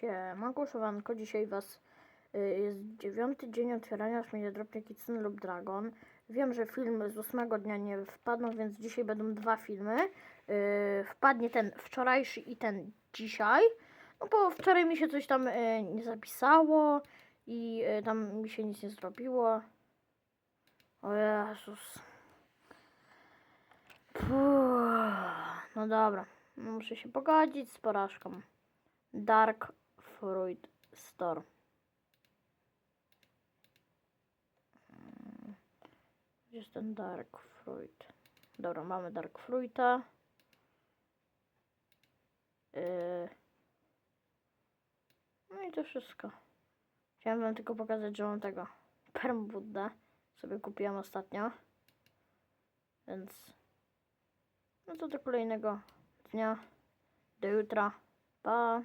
Siemanko, szywanko, dzisiaj was y, jest dziewiąty dzień otwierania śmienia Dropnie Kitsune lub Dragon. Wiem, że filmy z ósmego dnia nie wpadną, więc dzisiaj będą dwa filmy. Y, wpadnie ten wczorajszy i ten dzisiaj. No bo wczoraj mi się coś tam y, nie zapisało i tam mi się nic nie zrobiło. O Jezus. Puh. No dobra, muszę się pogodzić z porażką. Dark Fruit Store. Mm, Gdzie jest ten Dark Fruit? Dobra, mamy Dark Fruita. Yy. No i to wszystko. Chciałem wam tylko pokazać, że mam tego Perm Buddha. Sobie kupiłam ostatnio. Więc no to do kolejnego dnia. Do jutra. Pa.